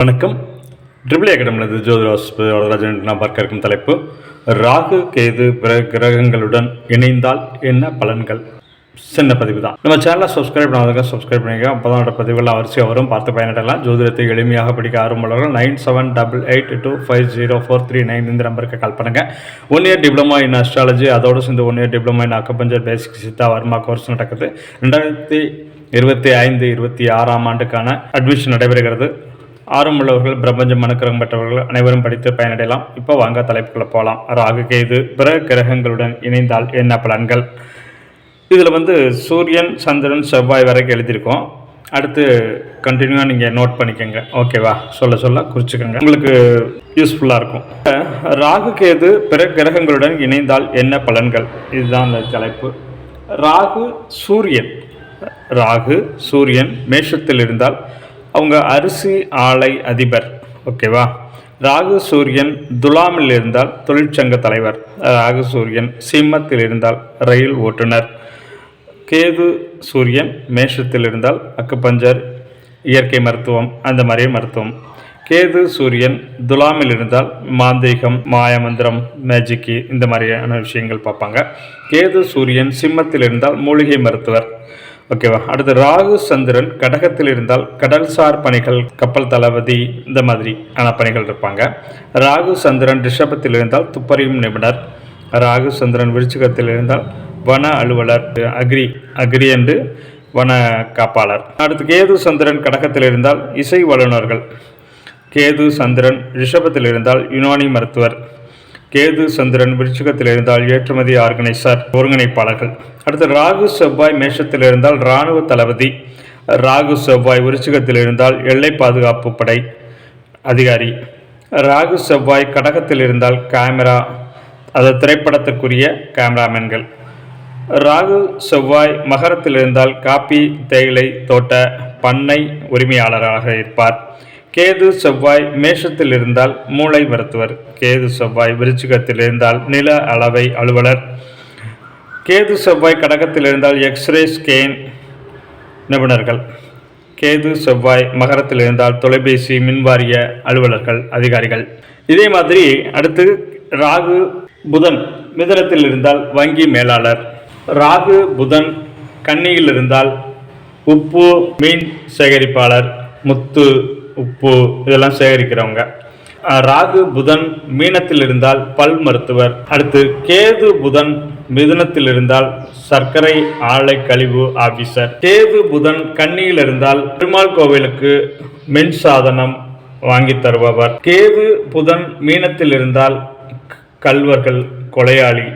வணக்கம். ட்ரிபிள் அகாடமியிலிருந்து ஜோதிராஸ் வரதராஜன் நான் பார்க்க இருக்கும் தலைப்பு. ராகு கேது பிற கிரகங்களுடன் இணைந்தால் என்ன பலன்கள்? சின்ன பதிவு தான். நம்ம சேனலை சப்ஸ்கிரைப் பண்ணாதவங்க சப்ஸ்கிரைப் பண்ணிக்க அப்போ தான் பதிவுகள் அவசியம் வரும். பார்த்து பயனடலாம் ஜோதிடத்தை எளிமையாக படிக்க ஆரம்பம் nine seven double eight two five zero four three nine இந்த நம்பருக்கு கால் பண்ணுங்கள் one year diploma in astrology அதோடு சேர்ந்து one year diploma in acupuncture basic Siddha Varma course நடக்குது. ரெண்டாயிரத்தி இருபத்தி ஐந்து இருபத்தி ஆறாம் ஆண்டுக்கான அட்மிஷன் நடைபெறுகிறது. ஆர்வமுள்ளவர்கள் பிரபஞ்சம் அனுக்கிரகம் பெற்றவர்கள் அனைவரும் படித்து பயனடையலாம். இப்போ வாங்க தலைப்புக்குள்ள போகலாம் ராகு கேது பிற கிரகங்களுடன் இணைந்தால் என்ன பலன்கள்? இதில் வந்து சூரியன் சந்திரன் செவ்வாய் வரைக்கும் எழுதியிருக்கோம். அடுத்து கண்டினியூவாக நீங்கள் நோட் பண்ணிக்கோங்க. ஓகேவா சொல்ல சொல்ல குறிச்சிக்கோங்க. உங்களுக்கு யூஸ்ஃபுல்லாக இருக்கும். ராகு கேது பிற கிரகங்களுடன் இணைந்தால் என்ன பலன்கள்? இதுதான் அந்த தலைப்பு. ராகு சூரியன். ராகு சூரியன் மேஷத்தில் இருந்தால் அவங்க அரிசி ஆலை அதிபர். ஓகேவா? ராகு சூரியன் துலாமில் இருந்தால் தொழிற்சங்க தலைவர். ராகு சூரியன் சிம்மத்தில் இருந்தால் ரயில் ஓட்டுநர். கேது சூரியன் மேஷத்தில் இருந்தால் அக்குப்பஞ்சர் இயற்கை மருத்துவம் அந்த மாதிரியே மருத்துவம். கேது சூரியன் துலாமில் இருந்தால் மாந்திரிகம் மாயமந்திரம் மேஜிக்கு இந்த மாதிரியான விஷயங்கள் பார்ப்பாங்க. கேது சூரியன் சிம்மத்தில் இருந்தால் மூலிகை மருத்துவர். ஓகேவா? அடுத்து ராகு சந்திரன் கடகத்தில் இருந்தால் கடல்சார் பணிகள் கப்பல் தளபதி இந்த மாதிரி ஆன பணிகள் இருப்பாங்க. ராகு சந்திரன் ரிஷபத்தில் இருந்தால் துப்பறியும் நிபுணர். ராகு சந்திரன் விருச்சிகத்தில் இருந்தால் வன அலுவலர் அக்ரி அக்ரி என்று வன காப்பாளர். அடுத்து கேது சந்திரன் கடகத்தில் இருந்தால் இசை வல்லுநர்கள். கேது சந்திரன் ரிஷபத்தில் இருந்தால் யுனானி மருத்துவர். கேது சந்திரன் விருச்சிகத்தில் இருந்தால் ஏற்றுமதி ஆர்கனைசர் ஒருங்கிணைப்பாளர்கள். அடுத்து ராகு செவ்வாய் மேஷத்தில் இருந்தால் இராணுவ தளபதி. ராகு செவ்வாய் விருச்சிகத்தில் இருந்தால் எல்லை பாதுகாப்பு படை அதிகாரி. ராகு செவ்வாய் கடகத்தில் இருந்தால் கேமரா அது திரைப்படத்திற்குரிய கேமராமேன்கள். ராகு செவ்வாய் மகரத்தில் இருந்தால் காப்பி தேயிலை தோட்ட பண்ணை உரிமையாளராக இருப்பார். கேது செவ்வாய் மேஷத்தில் இருந்தால் மூளை மருத்துவர். கேது செவ்வாய் விருச்சிகத்தில் இருந்தால் நில அளவை அலுவலர். கேது செவ்வாய் கடகத்தில் இருந்தால் எக்ஸ்ரே ஸ்கேன் நிபுணர்கள். கேது செவ்வாய் மகரத்தில் இருந்தால் தொலைபேசி மின்வாரிய அலுவலர்கள் அதிகாரிகள். இதே மாதிரி அடுத்து ராகு புதன் மிதனத்தில் இருந்தால் வங்கி மேலாளர். ராகு புதன் கன்னியில் இருந்தால் உப்பு மீன் சேகரிப்பாளர். முத்து உப்பு இதெல்லாம் சேகரிக்கிறவங்க. ராகு புதன் மீனத்தில் இருந்தால் பல் மருத்துவர். அடுத்து கேது புதன் மிதுனத்தில் இருந்தால் சர்க்கரை ஆலை கழிவு ஆபீசர். கேது புதன் கன்னியில் இருந்தால் பெருமாள் கோவிலுக்கு மின் சாதனம் வாங்கி தருபவர். கேது புதன் மீனத்தில் இருந்தால் கல்வர்கள் கொலையாளி.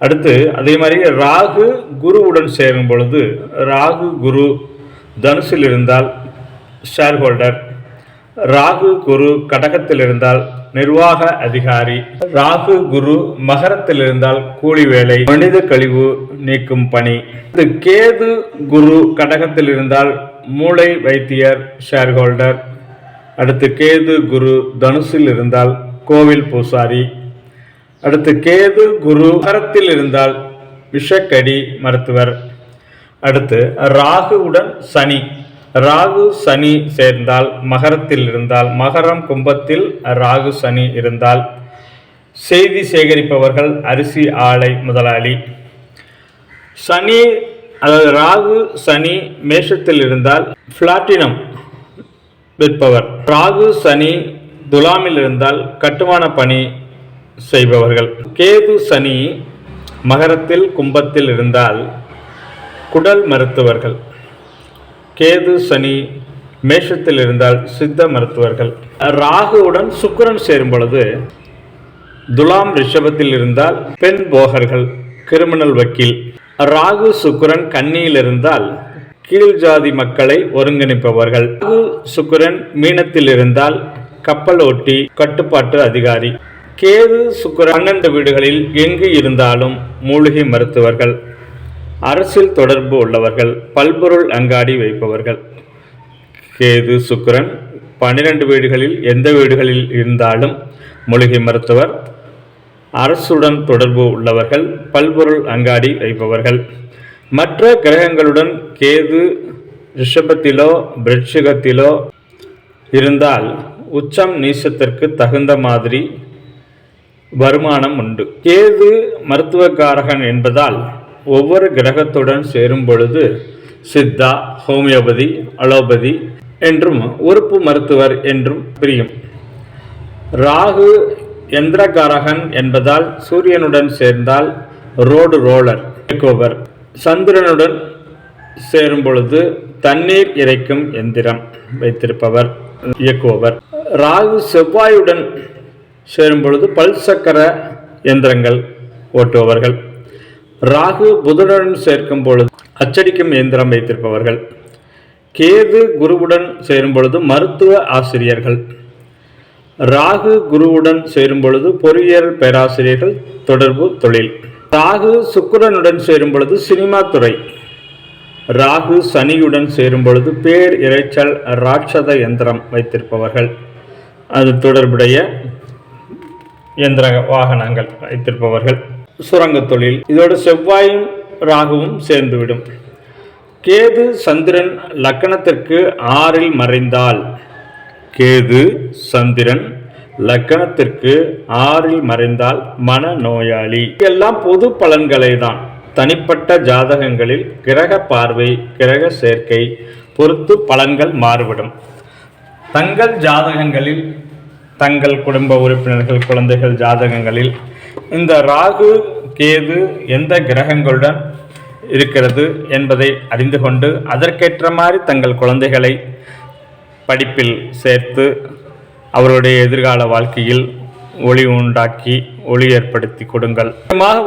அடுத்து அதே மாதிரி ராகு குருவுடன் சேரும் பொழுது ராகு குரு தனுசில் இருந்தால் ஷேர் ஹோல்டர் ராகு குரு கடகத்தில் இருந்தால் நிர்வாக அதிகாரி. ராகு குரு மகரத்தில் இருந்தால் கூலி வேலை மனித கழிவு நீக்கும் பணி. இது கேது குரு கடகத்தில் இருந்தால் மூளை வைத்தியர் ஷேர் ஹோல்டர் அடுத்து கேது குரு தனுசில் இருந்தால் கோவில் பூசாரி. அடுத்து கேது குரு மகரத்தில் இருந்தால் விஷக்கடி மருத்துவர். அடுத்து ராகுவுடன் சனி. ராகு சனி சேர்ந்தால் மகரத்தில் இருந்தால் மகரம் கும்பத்தில் ராகு சனி இருந்தால். செய்தி சேகரிப்பவர்கள் அரிசி ஆலை முதலாளி. சனி அதாவது ராகு சனி மேஷத்தில் இருந்தால் பிளாட்டினம் விற்பவர். ராகு சனி துலாமில் இருந்தால் கட்டுமான பணி செய்பவர்கள். கேது சனி மகரத்தில் கும்பத்தில் இருந்தால் குடல் மருத்துவர்கள். கேது சனி மேஷத்தில் இருந்தால் சித்த மருத்துவர்கள். ராகுவுடன் சுக்கரன் சேரும் பொழுது துலாம் ரிஷபத்தில் இருந்தால் பெண் போகர்கள் கிரிமினல் வக்கீல். ராகு சுக்கிரன் கன்னியில் இருந்தால் கீழ் ஜாதி மக்களை ஒருங்கிணைப்பவர்கள். ராகு சுக்கிரன் மீனத்தில் இருந்தால் கப்பல் ஓட்டி கட்டுப்பாட்டு அதிகாரி. கேது சுக்கிரன் பன்னெண்டு வீடுகளில் எங்கு இருந்தாலும் மூலிகை மருத்துவர்கள். அரசியல் தொடர்பு உள்ளவர்கள் பல்பொருள் அங்காடி வைப்பவர்கள். கேது சுக்கரன் பன்னிரண்டு வீடுகளில் எந்த வீடுகளில் இருந்தாலும் மூலிகை மருத்துவர். அரசுடன் தொடர்பு உள்ளவர்கள் பல்பொருள் அங்காடி வைப்பவர்கள். மற்ற கிரகங்களுடன் கேது ரிஷபத்திலோ விருட்சிகத்திலோ இருந்தால் உச்சம் நீசத்திற்கு தகுந்த மாதிரி வருமானம் உண்டு. கேது மருத்துவக்காரகன் என்பதால் ஒவ்வொரு கிரகத்துடன் சேரும் பொழுது சித்தா ஹோமியோபதி அலோபதி என்றும் உறுப்பு மருத்துவர் என்றும் பிரியும். ராகு எந்திரகாரகன் என்பதால் சூரியனுடன் சேர்ந்தால் ரோடு ரோலர் டேக்கோவர் சந்திரனுடன் சேரும் பொழுது தண்ணீர் இறைக்கும் எந்திரம் வைத்திருப்பவர் இயக்குபவர். ராகு செவ்வாயுடன் சேரும் பொழுது பல்சக்கர எந்திரங்கள் ஓட்டுபவர்கள். ராகு புதனுடன் சேர்க்கும் பொழுது அச்சடிக்கும் இயந்திரம் வைத்திருப்பவர்கள். கேது குருவுடன் சேரும் பொழுது மருத்துவ ஆசிரியர்கள். ராகு குருவுடன் சேரும் பொழுது பொறியியல் பேராசிரியர்கள் தொடர்பு தொழில். ராகு சுக்கிரனுடன் சேரும் பொழுது சினிமா துறை. ராகு சனியுடன் சேரும் பொழுது பேர் இரைச்சல் ராட்சத யந்திரம் வைத்திருப்பவர்கள். அது தொடர்புடைய இயந்திர வாகனங்கள் வைத்திருப்பவர்கள். சுரங்க தொழில். இதோடு செவ்வாயும் ராகுவும் சேர்ந்துவிடும். கேது சந்திரன் லக்கணத்திற்கு ஆறில் மறைந்தால். கேது சந்திரன் லக்கணத்திற்கு ஆறில் மறைந்தால் மனநோயாளி எல்லாம் பொது பலன்களை தான் தனிப்பட்ட ஜாதகங்களில் கிரக பார்வை கிரக சேர்க்கை பொறுத்து பலன்கள் மாறுபடும். தங்கள் ஜாதகங்களில் தங்கள் குடும்ப உறுப்பினர்கள் குழந்தைகள் ஜாதகங்களில் இந்த ராகு கேது எந்த கிரகங்களுடன் இருக்கிறது என்பதை அறிந்து கொண்டு அதற்கேற்ற மாதிரி தங்கள் குழந்தைகளை படிப்பில் சேர்த்து அவருடைய எதிர்கால வாழ்க்கையில் ஒளி உண்டாக்கி ஒளி ஏற்படுத்தி கொடுங்கள்.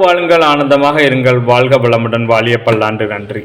வாழுங்கள் ஆனந்தமாக இருங்கள். வாழ்க வளமுடன். வாழிய பல்லாண்டு நன்றி.